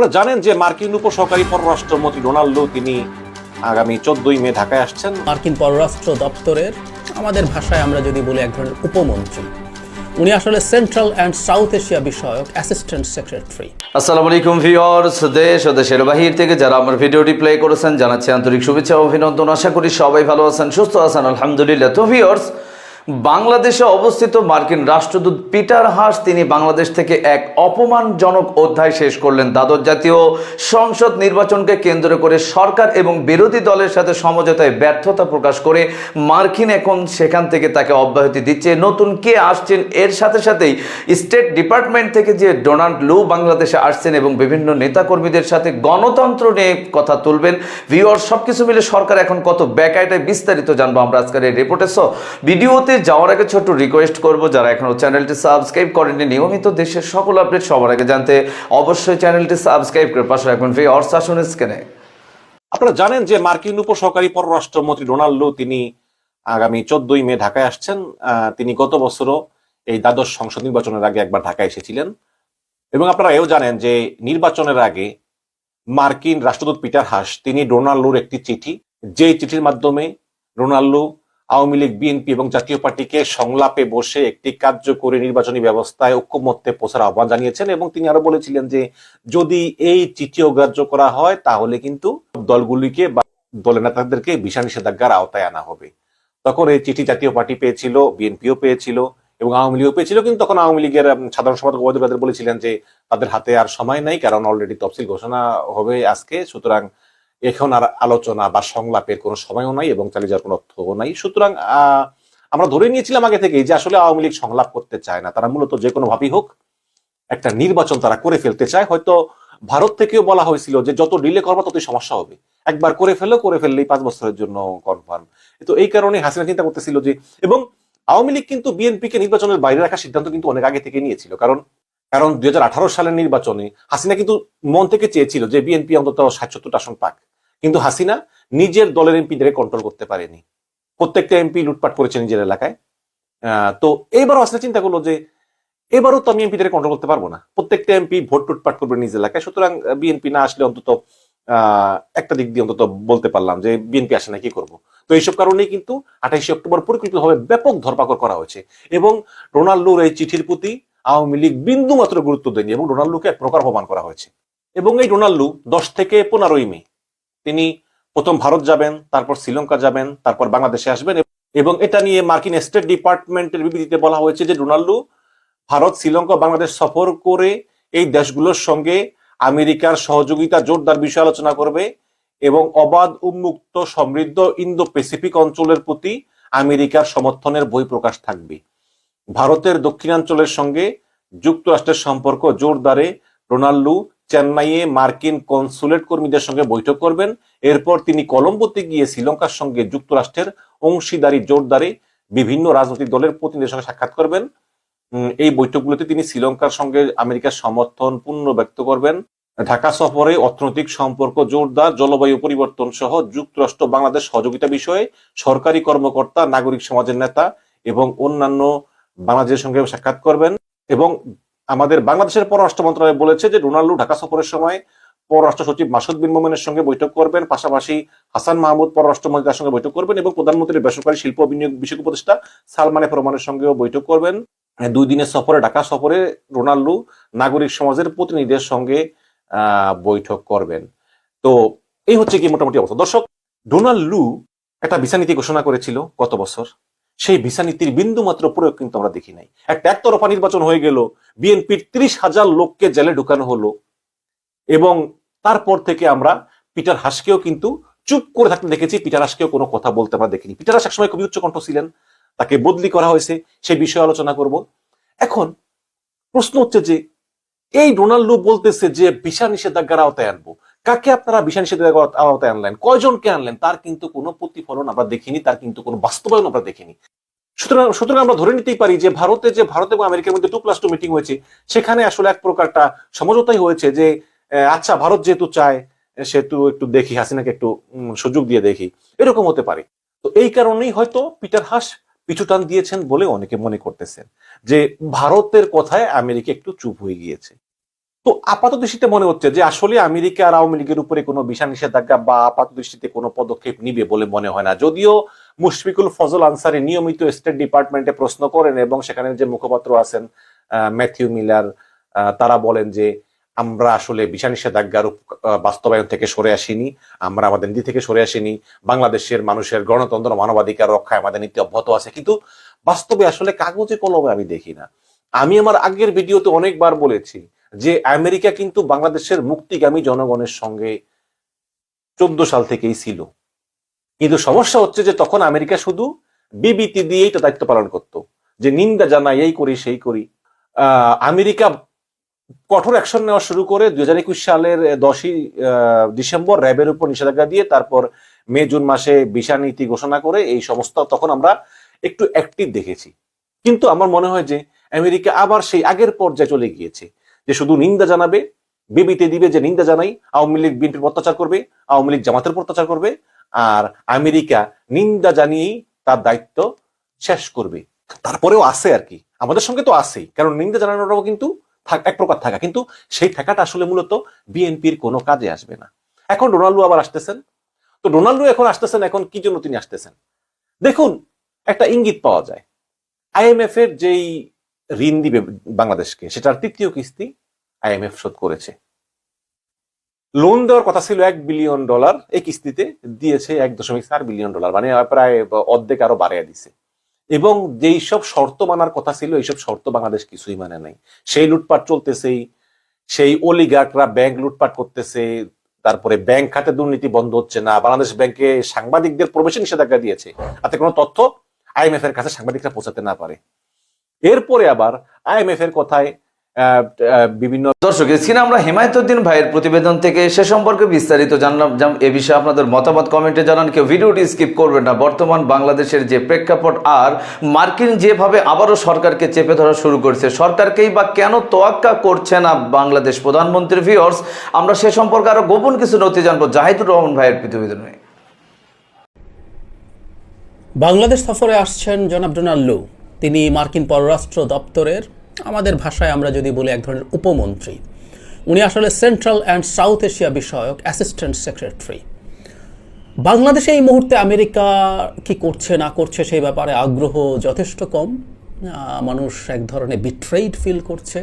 আপনারা জানেন যে মার্কিন উপসহকারী পররাষ্ট্রমন্ত্রী ডোনাল্ড তিনি আগামী চোদ্দই মে ঢাকায় আসছেন। মার্কিন পররাষ্ট্র দপ্তরের আমাদের ভাষায় আমরা যদি বলি এক ধরনের উপমন্ত্রী। উনি আসলে সেন্ট্রাল অ্যান্ড সাউথ এশিয়া বিষয়ক অ্যাসিস্ট্যান্ট সেক্রেটারি আসসালামু আলাইকুম ভিউয়ার্স দেশ ও দেশের বাহির থেকে যারা আমার ভিডিওটি প্লে করেছেন জানাচ্ছি আন্তরিক শুভেচ্ছা অভিনন্দন। আশা করি সবাই ভালো আছেন সুস্থ আছেন আলহামদুলিল্লাহ। তো ভিউয়ার্স বাংলাদেশে অবস্থিত মার্কিন রাষ্ট্রদূত পিটার হাস তিনি বাংলাদেশ থেকে এক অপমানজনক অধ্যায় শেষ করলেন। দ্বাদশ জাতীয় সংসদ নির্বাচনকে কেন্দ্র করে সরকার এবং বিরোধী দলের সাথে সমঝোতায় ব্যর্থতা প্রকাশ করে মার্কিন এখন সেখান থেকে তাকে অব্যাহতি দিচ্ছে। নতুন কে আসছেন? এর সাথে সাথেই স্টেট ডিপার্টমেন্ট থেকে যে ডোনাল্ড লু বাংলাদেশে আসছেন এবং বিভিন্ন নেতাকর্মীদের সাথে গণতন্ত্র নিয়ে কথা তুলবেন। ভিওর সব কিছু মিলে সরকার এখন কত ব্যাকায়টায় বিস্তারিত জানব আমরা আজকের এই রিপোর্টে সো ভিডিওতে যাওয়ার আগে ছোট্ট রিকোয়েস্ট করব, যারা এখনও চ্যানেলটি সাবস্ক্রাইব করেননি, নিয়মিত দেশের সকল আপডেট সবার আগে জানতে অবশ্যই চ্যানেলটি সাবস্ক্রাইব করে পাশে রাখবেন ভিওর শাসন স্ক্যানে আপনারা জানেন যে মার্কিন উপসহকারী পররাষ্ট্রমন্ত্রী ডোনাল্ড তিনি আগামী চোদ্দই মে ঢাকায় আসছেন। তিনি গত বছরও এই দ্বাদশ সংসদ নির্বাচনের আগে একবার ঢাকায় এসেছিলেন। এবং আপনারা এও জানেন যে নির্বাচনের আগে মার্কিন রাষ্ট্রদূত পিটার হাস, তিনি ডোনাল্ডোর একটি চিঠি যে চিঠির মাধ্যমে ডোনাল্ড লু আওয়ামী লীগ, বিএনপি এবং জাতীয় পার্টিকে সংলাপে বসে একটি কার্যকরী নির্বাচনী ব্যবস্থায় ঐক্যমত্যে পৌঁছার আহ্বান জানিয়েছেন এবং তিনি আরও বলেছিলেন যে, যদি এই চিঠি অগ্রাহ্য করা হয়, তাহলে কিন্তু দলগুলিকে বা দলের নেতাদেরকে ভিসা নিষেধাজ্ঞার আওতায় আনা হবে। তখন এই চিঠি জাতীয় পার্টি পেয়েছিল, বিএনপিও পেয়েছিল এবং আওয়ামী লীগও পেয়েছিল। কিন্তু তখন আওয়ামী লীগের সাধারণ সম্পাদক ওবায়দুল কাদের বলেছিলেন যে, তাদের হাতে আর সময় নাই, কারণ অলরেডি তফসিল ঘোষণা হবে আজকে। সুতরাং এখন আর আলোচনা বা সংলাপের কোনো সময়ও নাই এবং চালিয়ে যাওয়ার কোনো অর্থও নাই। সুতরাং আমরা ধরে নিয়েছিলাম আগে থেকেই যে আসলে আওয়ামী লীগ সংলাপ করতে চায় না। তারা মূলত যে কোনো ভাবেই হোক একটা নির্বাচন তারা করে ফেলতে চায়। হয়তো ভারত থেকেও বলা হয়েছিল যে যত ডিলে করব ততই সমস্যা হবে। একবার করে ফেলো করে ফেললেই পাঁচ বছরের জন্য কনফার্ম তো এই কারণে হাসিনা চিন্তা করতেছিল যে, এবং আওয়ামী লীগ কিন্তু বিএনপিকে নির্বাচনের বাইরে রাখার সিদ্ধান্ত কিন্তু অনেক আগে থেকে নিয়েছিল। কারণ কারণ দুই হাজার আঠারো সালের নির্বাচনে হাসিনা কিন্তু মন থেকে চেয়েছিল যে বিএনপি অন্তত ষাট আসন পাক। কিন্তু হাসিনা নিজের দলের এমপিদের কন্ট্রোল করতে পারেনি। প্রত্যেকটা এমপি লুটপাট করেছে নিজের এলাকায়। তো এইবারও হাসিনা চিন্তা করল যে, এবারও তো আমি এমপিদের কন্ট্রোল করতে পারব না। প্রত্যেকটা এমপি ভোট টুটপাট করবে নিজ এলাকায়। সুতরাং বিএনপি না আসলে অন্তত একটা দিক দিয়ে অন্তত বলতে পারলাম যে, বিএনপি আসে না, কি করব? তো এইসব কারণেই কিন্তু আঠাইশে অক্টোবর পরিকল্পিতভাবে ব্যাপক ধরপাকড় করা হয়েছে এবং রোনাল্ডোর এই চিঠির প্রতি আওয়ামী লীগ বিন্দু মাত্র গুরুত্ব দেয়নি এবং রোনাল্ডোকে এক প্রকার অপমান করা হয়েছে। এবং এই রোনাল্ডো দশ থেকে পনেরোই মে তিনি প্রথম ভারত যাবেন, তারপর শ্রীলঙ্কা যাবেন, তারপর বাংলাদেশে আসবেন এবং এটা নিয়ে মার্কিন স্টেট ডিপার্টমেন্টের বিবৃতিতে বলা হয়েছে যে রোনাল্ডো ভারত, শ্রীলঙ্কা বাংলাদেশ সফর করে এই দেশগুলোর সঙ্গে আমেরিকার সহযোগিতা জোরদার বিষয়ে আলোচনা করবে এবং অবাধ, উন্মুক্ত, সমৃদ্ধ ইন্দো প্যাসিফিক অঞ্চলের প্রতি আমেরিকার সমর্থনের বই প্রকাশ থাকবে। ভারতের দক্ষিণাঞ্চলের সঙ্গে যুক্তরাষ্ট্রের সম্পর্ক জোরদারে রোনাল্ডো চেন্নাইয়ে মার্কিন কনসুলেট কর্মীদের সঙ্গে বৈঠক করবেন। এরপর তিনি কলম্বোতে গিয়ে শ্রীলঙ্কার সঙ্গে যুক্তরাষ্ট্রের অংশীদারি জোরদারে বিভিন্ন রাজনৈতিক দলের প্রতিনিধিদের সঙ্গে সাক্ষাৎ করবেন। এই বৈঠকগুলোতে তিনি শ্রীলঙ্কার সঙ্গে আমেরিকার সমর্থন পূর্ণ ব্যক্ত করবেন। ঢাকা সফরে অর্থনৈতিক সম্পর্ক জোরদার, জলবায়ু পরিবর্তন সহ যুক্তরাষ্ট্র বাংলাদেশ সহযোগিতা বিষয়ে সরকারি কর্মকর্তা, নাগরিক সমাজের নেতা এবং অন্যান্য বাংলাদেশের সঙ্গে সাক্ষাৎ করবেন এবং আমাদের বাংলাদেশের পররাষ্ট্র মন্ত্রণালয় বলেছে যে রোনাল্ডো ঢাকা সফরের সময় পররাষ্ট্র সচিব মাসুদ বিন মোমেনের সঙ্গে বৈঠক করবেন। পাশাপাশি হাসান মাহমুদ পররাষ্ট্রমন্ত্রীর সঙ্গে বৈঠক করবেন এবং প্রধানমন্ত্রীর বেসরকারি শিল্প বিনিয়োগ বিষয়ক উপদেষ্টা সালমানে ফরমানের সঙ্গেও বৈঠক করবেন। দুই দিনের সফরে, ঢাকা সফরে রোনাল্ডো নাগরিক সমাজের প্রতিনিধিদের সঙ্গে বৈঠক করবেন। তো এই হচ্ছে কি মোটামুটি অবস্থা। দর্শক ডোনাল্ড লু একটা ভিসা নীতি ঘোষণা করেছিল গত বছর। সেই ভিসা নীতির বিন্দু মাত্র প্রয়োগ কিন্তু আমরা দেখি নাই। একটা একতরফা নির্বাচন হয়ে গেল, বিএনপির ত্রিশ হাজার লোককে জেলে ঢুকানো হলো এবং তারপর থেকে আমরা পিটার হাসকেও কিন্তু চুপ করে থাকতে দেখেছি, পিটার হাসকেও কোনো কথা বলতে আমরা দেখিনি। পিটার হাস একসময় খুবই উচ্চকণ্ঠ ছিলেন, তাকে বদলি করা হয়েছে, সেই বিষয়ে আলোচনা করব। এখন প্রশ্ন হচ্ছে যে, এই ডোনাল্ডো বলতেছে যে, ভিসা নিষেধাজ্ঞার আওতায় আনব। কাকে আপনারা ভিসা নিষেধাজ্ঞার আওতায় আনলেন? কয়জনকে আনলেন? তার কিন্তু কোনো প্রতিফলন আমরা দেখিনি, তার কিন্তু কোনো বাস্তবায়ন আমরা দেখিনি। সুতরাং সুতরাং আমরা ধরে নিতেই পারি যে ভারতে যে ভারত এবং আমেরিকার মধ্যে টু প্লাস টু মিটিং হয়েছে, সেখানে আসলে এক প্রকারটা সমঝোতাই হয়েছে যে আচ্ছা ভারত যেহেতু চায়, সেহেতু একটু দেখি, হাসিনাকে একটু সুযোগ দিয়ে দেখি। এরকম হতে পারে। তো এই কারণেই হয়তো পিটার হাস পিছুটান দিয়েছেন বলে অনেকে মনে করতেছেন যে ভারতের কথায় আমেরিকা একটু চুপ হয়ে গিয়েছে। তো আপাত দৃষ্টিতে মনে হচ্ছে যে আসলে আমেরিকা আর আওয়ামী লীগের উপরে কোনো বিশা নিষেধাজ্ঞা বা আপাত দৃষ্টিতে কোনো পদক্ষেপ নিবে বলে মনে হয় না। যদিও মুশফিকুল ফজল আনসারি নিয়মিত স্টেট ডিপার্টমেন্টে প্রশ্ন করেন এবং সেখানে যে মুখপাত্র আছেন ম্যাথিউ মিলার তারা বলেন যে আমরা আসলে বিশা নিষেধাজ্ঞার বাস্তবায়ন থেকে সরে আসিনি, আমরা আমাদের নীতি থেকে সরে আসিনি, বাংলাদেশের মানুষের গণতন্ত্র, মানবাধিকার রক্ষায় আমাদের নীতি অব্যাহত আছে। কিন্তু বাস্তবে আসলে কাগজে কলমে আমি দেখি না। আমি আমার আগের ভিডিওতে অনেকবার বলেছি যে আমেরিকা কিন্তু বাংলাদেশের মুক্তিগামী জনগণের সঙ্গে চোদ্দ সাল থেকেই ছিল। কিন্তু সমস্যা হচ্ছে যে তখন আমেরিকা শুধু বিবৃতি দিয়েই তো দায়িত্ব পালন করত, যে নিন্দা জানাই, এই করি, সেই করি। আমেরিকা কঠোর অ্যাকশন নেওয়া শুরু করে দুই হাজার একুশ সালের দশই ডিসেম্বর র্যাবের উপর নিষেধাজ্ঞা দিয়ে তারপর মে, জুন মাসে ভিসা নীতি ঘোষণা করে এই সমস্ত তখন আমরা একটু অ্যাক্টিভ দেখেছি। কিন্তু আমার মনে হয় যে আমেরিকা আবার সেই আগের পর্যায়ে চলে গিয়েছে। যে শুধু নিন্দা জানাবে, বিবৃতি দিবে যে নিন্দা জানাই, আওয়ামী লীগ বিএনপির অত্যাচার করবে, আওয়ামী লীগ জামাতের অত্যাচার করবে, আর আমেরিকা নিন্দা জানিয়েই তার দায়িত্ব শেষ করবে। তারপরেও আছে আর কি। আমাদের সঙ্গে তো আছেই। কারণ নিন্দা জানানোটাও কিন্তু এক প্রকার থাকা। কিন্তু সেই থাকাটা আসলে মূলত বিএনপির কোনো কাজে আসবে না। এখন ডোনাল্ডো আবার আসতেছেন। তো ডোনাল্ডো এখন আসতেছেন, এখন কি জন্য তিনি আসতেছেন? দেখুন, একটা ইঙ্গিত পাওয়া যায়। আইএমএফ এর যেই ঋণ দিবে বাংলাদেশকে, সেটার তৃতীয় কিস্তি আইএমএফ শোধ করেছে। লোন দেওয়ার কথা ছিল এক বিলিয়ন ডলার, এই কিস্তিতে দিয়েছে এক দশমিক চার বিলিয়ন ডলার মানে প্রায় অর্ধেক আরও বাড়িয়ে দিছে। এবং যেই সব শর্ত মানার কথা ছিল এইসব শর্ত বাংলাদেশ কিছুই মানে নাই। সেই লুটপাট চলতেছেই, সেই অলিগার্করা ব্যাংক লুটপাট করতেছে, তারপরে ব্যাংক খাতে দুর্নীতি বন্ধ হচ্ছে না, বাংলাদেশ ব্যাংকে সাংবাদিকদের প্রবেশে নিষেধাজ্ঞা দিয়েছে, তাতে কোনো তথ্য আইএমএফ এর কাছে সাংবাদিকরা পৌঁছাতে না পারে। এরপরে আবার আইএমএফ এর কথায় বিভিন্ন দর্শক, স্ক্রিনে আমরা হেমায়তুদ্দিন ভাইয়ের প্রতিবেদন থেকে সে সম্পর্কে বিস্তারিত জানলাম। এ বিষয়ে আপনাদের মতামত কমেন্টে জানান। কেউ ভিডিওটি স্কিপ করবেন না। বর্তমান বাংলাদেশের যে প্রেক্ষাপট আর মার্কিন যেভাবে আবারও সরকারকে চেপে ধরা শুরু করেছে, সরকারকেই বা কেন তোয়াক্কা করছে না বাংলাদেশ? প্রধানমন্ত্রী ভিওর্স আমরা সে সম্পর্কে আরও গোপন কিছু নথি জানব জাহিদুর রহমান ভাইয়ের প্রতিবেদনে বাংলাদেশ সফরে আসছেন জনাব ডোনাল্ড লু। তিনি মার্কিন পররাষ্ট্র দপ্তরের আমাদের ভাষায় আমরা যদি বলি এক ধরনের উপমন্ত্রী, উনি আসলে সেন্ট্রাল অ্যান্ড সাউথ এশিয়া বিষয়ক অ্যাসিস্ট্যান্ট সেক্রেটারি বাংলাদেশে এই মুহূর্তে আমেরিকা কি করছে, না করছে সেই ব্যাপারে আগ্রহ যথেষ্ট কম। মানুষ এক ধরনের বিট্রেইড ফিল করছে।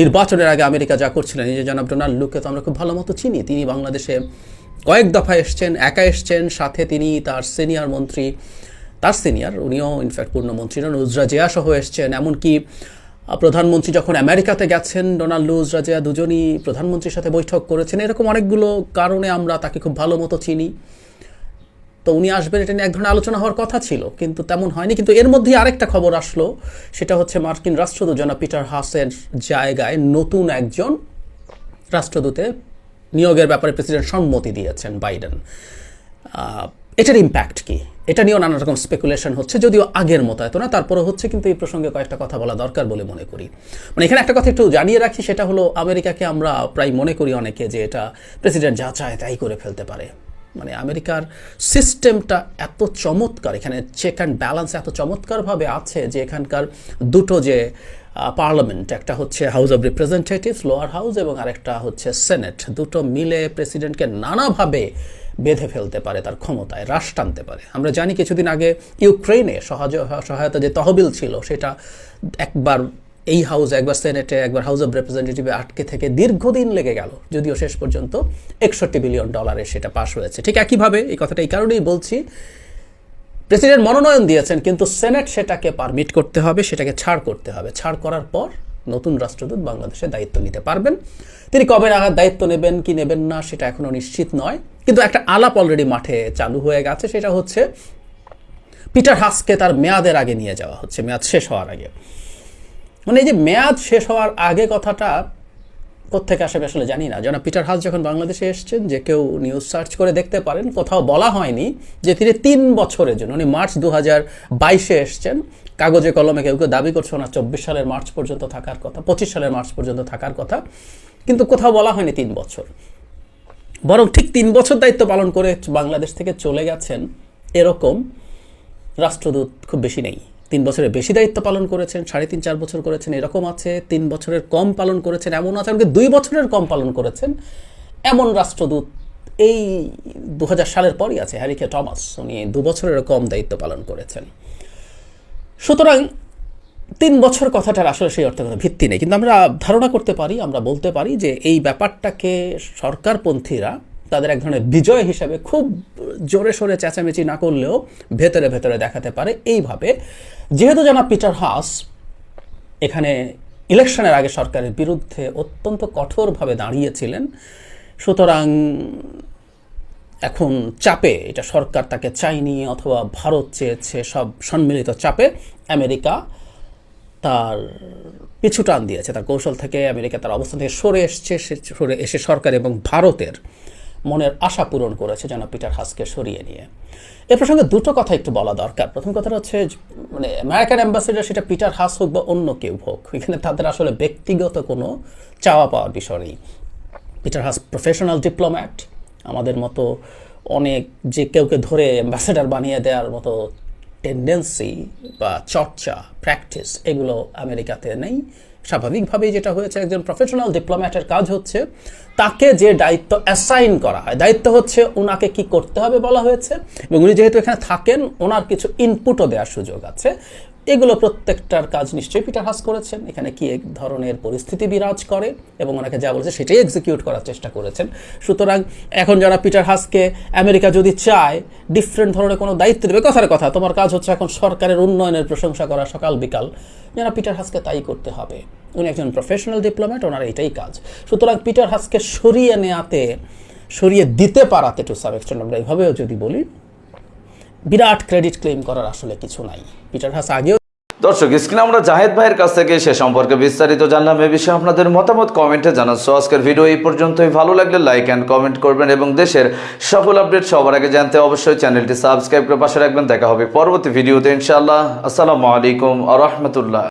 নির্বাচনের আগে আমেরিকা যা করছিলেন, এই যে জনাব ডোনাল্ড লুকে তো আমরা খুব ভালো মতো চিনি। তিনি বাংলাদেশে কয়েক দফা এসছেন, একা এসছেন। সাথে তিনি তার সিনিয়র মন্ত্রী, তার সিনিয়র উনিও ইনফ্যাক্ট পূর্ণমন্ত্রী নন, উজরা জিয়া সহ এসছেন। এমনকি প্রধানমন্ত্রী যখন আমেরিকাতে গেছেন, ডোনাল্ড লু উজরা জিয়া দুজনই প্রধানমন্ত্রীর সাথে বৈঠক করেছেন। এরকম অনেকগুলো কারণে আমরা তাকে খুব ভালো মতো চিনি। তো উনি আসবেন, এটা নিয়ে এক ধরনের আলোচনা হওয়ার কথা ছিল, কিন্তু তেমন হয়নি। কিন্তু এর মধ্যেই আরেকটা খবর আসলো, সেটা হচ্ছে মার্কিন রাষ্ট্রদূত জনা পিটার হাসের জায়গায় নতুন একজন রাষ্ট্রদূতে নিয়োগের ব্যাপারে প্রেসিডেন্ট সম্মতি দিয়েছেন বাইডেন। এটার ইম্প্যাক্ট কি? এটা নিয়েও নানা রকম স্পেকুলেশন হচ্ছে, যদিও আগের মতো এত না, তারপরে হচ্ছে কিন্তু এই প্রসঙ্গে কয়েকটা কথা বলা দরকার বলে মনে করি। মানে এখানে একটা কথা একটু জানিয়ে রাখি, সেটা হলো আমেরিকাকে আমরা প্রায় মনে করি অনেকে যে এটা প্রেসিডেন্ট যা চায় তাই করে ফেলতে পারে। মানে আমেরিকার সিস্টেমটা এত চমৎকার, এখানে চেক অ্যান্ড ব্যালেন্স এত চমৎকারভাবে আছে যে এখানকার দুটো যে পার্লামেন্ট একটা হচ্ছে House of Representatives lower house এবং আরেকটা হচ্ছে সেনেট দুটো মিলে প্রেসিডেন্টকে নানাভাবে বেঁধে ফেলতে পারে তার ক্ষমতায়, হ্রাস টানতে পারে। আমরা জানি কিছুদিন আগে ইউক্রেনে সহজ, সহায়তা যে তহবিল ছিল, সেটা একবার এই হাউসে, একবার সেনেটে, একবার হাউস অফ রিপ্রেজেন্টেটিভে আটকে থেকে দীর্ঘদিন লেগে গেল। যদিও শেষ পর্যন্ত একষট্টি বিলিয়ন ডলারে সেটা পাশ হয়েছে। ঠিক একইভাবে এই কথাটা এই কারণেই বলছি, প্রেসিডেন্ট মনোনয়ন দিয়েছেন, কিন্তু সেনেট সেটাকে পারমিট করতে হবে, সেটাকে ছাড় করতে হবে। ছাড় করার পর নতুন রাষ্ট্রদূত বাংলাদেশে দায়িত্ব নিতে পারবেন। তিনি কবে নাগাদ দায়িত্ব নেবেন, কি নেবেন না, সেটা এখনও নিশ্চিত নয়। কিন্তু একটা আলাপ অলরেডি মাঠে চালু হয়ে গেছে, সেটা হচ্ছে পিটার হাসকে তার মেয়াদের আগে নিয়ে যাওয়া হচ্ছে, মেয়াদ শেষ হওয়ার আগে। মানে এই যে মেয়াদ শেষ হওয়ার আগে কথাটা কোথেকে আসবে আসলে জানি না। যেন পিটার হাস যখন বাংলাদেশে এসছেন, যে কেউ নিউজ সার্চ করে দেখতে পারেন, কোথাও বলা হয়নি যে তিনি তিন বছরের জন্য, উনি মার্চ দু হাজার বাইশে এসছেন, কাগজে কলমে কেউ কেউ দাবি করছে ওনার চব্বিশ সালের মার্চ পর্যন্ত থাকার কথা, পঁচিশ সালের মার্চ পর্যন্ত থাকার কথা, কিন্তু কোথাও বলা হয়নি তিন বছর। বরং ঠিক তিন বছর দায়িত্ব পালন করে বাংলাদেশ থেকে চলে গেছেন এরকম রাষ্ট্রদূত খুব বেশি নেই। তিন বছরের বেশি দায়িত্ব পালন করেছেন, সাড়ে তিন, চার বছর করেছেন, এরকম আছে। তিন বছরের কম পালন করেছেন, এমন আছে। এমনকি দুই বছরের কম পালন করেছেন এমন রাষ্ট্রদূত এই দু হাজার সালের পরই আছে, হ্যারিকে টমাস। উনি দু বছরের কম দায়িত্ব পালন করেছেন। সুতরাং তিন বছর কথাটার আসলে সেই অর্থে কোনো ভিত্তি নেই। কিন্তু আমরা ধারণা করতে পারি, আমরা বলতে পারি যে এই ব্যাপারটাকে সরকারপন্থীরা তাদের এক ধরনের বিজয় হিসাবে খুব জোরে সোরে চেঁচামেচি না করলেও ভেতরে ভেতরে দেখাতে পারে। এইভাবে যেহেতু জানা পিটার হাস, এখানে ইলেকশনের আগে সরকারের বিরুদ্ধে অত্যন্ত কঠোরভাবে দাঁড়িয়েছিলেন, সুতরাং এখন চাপে, এটা সরকার তাকে চাইনি অথবা ভারত চেয়েছে সব সম্মিলিত চাপে, আমেরিকা তার পিছু টান দিয়েছে, তার কৌশল থেকে আমেরিকা তার অবস্থান থেকে সরে এসছে সরে এসে সরকার এবং ভারতের মনের আশা পূরণ করেছে যেন পিটার হাসকে সরিয়ে নিয়ে। এ প্রসঙ্গে দুটো কথা একটু বলা দরকার। প্রথম কথাটা হচ্ছে মানে আমেরিকান অ্যাম্বাসেডার সেটা পিটার হাস হোক বা অন্য কেউ হোক, এখানে তাদের আসলে ব্যক্তিগত কোনো চাওয়া পাওয়ার বিষয় নেই। পিটার হাস প্রফেশনাল ডিপ্লোম্যাট, আমাদের মতো অনেক যে কেউকে ধরে অ্যাম্বাসেডার বানিয়ে দেওয়ার মতো টেন্ডেন্সি বা চর্চা প্র্যাকটিস এগুলো আমেরিকাতে নেই। স্বাভাবিকভাবেই যেটা হয়েছে, একজন প্রফেশনাল ডিপ্লোম্যাটের কাজ হচ্ছে তাকে যে দায়িত্ব অ্যাসাইন করা হয়, দায়িত্ব হচ্ছে ওনাকে কি করতে হবে বলা হয়েছে এবং উনি যেহেতু এখানে থাকেন, ওনার কিছু ইনপুটও দেওয়ার সুযোগ আছে। এগুলো প্রত্যেকটার কাজ নিশ্চয়ই পিটার হাস করেছেন। এখানে কি এক ধরনের পরিস্থিতি বিরাজ করে এবং ওনাকে যা বলেছে সেটাই এক্সিকিউট করার চেষ্টা করেছেন। সুতরাং এখন যারা পিটার হাসকে আমেরিকা যদি চায় ডিফারেন্ট ধরনের কোনো দায়িত্ব দেবে। কথার কথা, তোমার কাজ হচ্ছে এখন সরকারের উন্নয়নের প্রশংসা করা সকাল বিকাল। যারা পিটার হাসকে তাই করতে হবে। উনি একজন প্রফেশনাল ডিপ্লোম্যাট ওনার এটাই কাজ। সুতরাং পিটার হাসকে সরিয়ে নেওয়াতে সরিয়ে দিতে পারাতে টু সাব আমরা এইভাবেও যদি বলি বিরাট ক্রেডিট ক্লেম করার আসলে কিছু নাই। পিটার হাস আগেও দর্শক, স্ক্রিনে আমরা জাহেদ ভাইয়ের কাছ থেকে সে সম্পর্কে বিস্তারিত জানলাম। এ বিষয়ে আপনাদের মতামত কমেন্টে জানাচ্ছ আজকের ভিডিও এই পর্যন্তই। ভালো লাগলে লাইক অ্যান্ড কমেন্ট করবেন এবং দেশের সকল আপডেট সবার আগে জানতে অবশ্যই চ্যানেলটি সাবস্ক্রাইব করে পাশে রাখবেন। দেখা হবে পরবর্তী ভিডিওতে, ইনশাআল্লাহ। আসসালামু আলাইকুম আ রহমতুল্লাহ।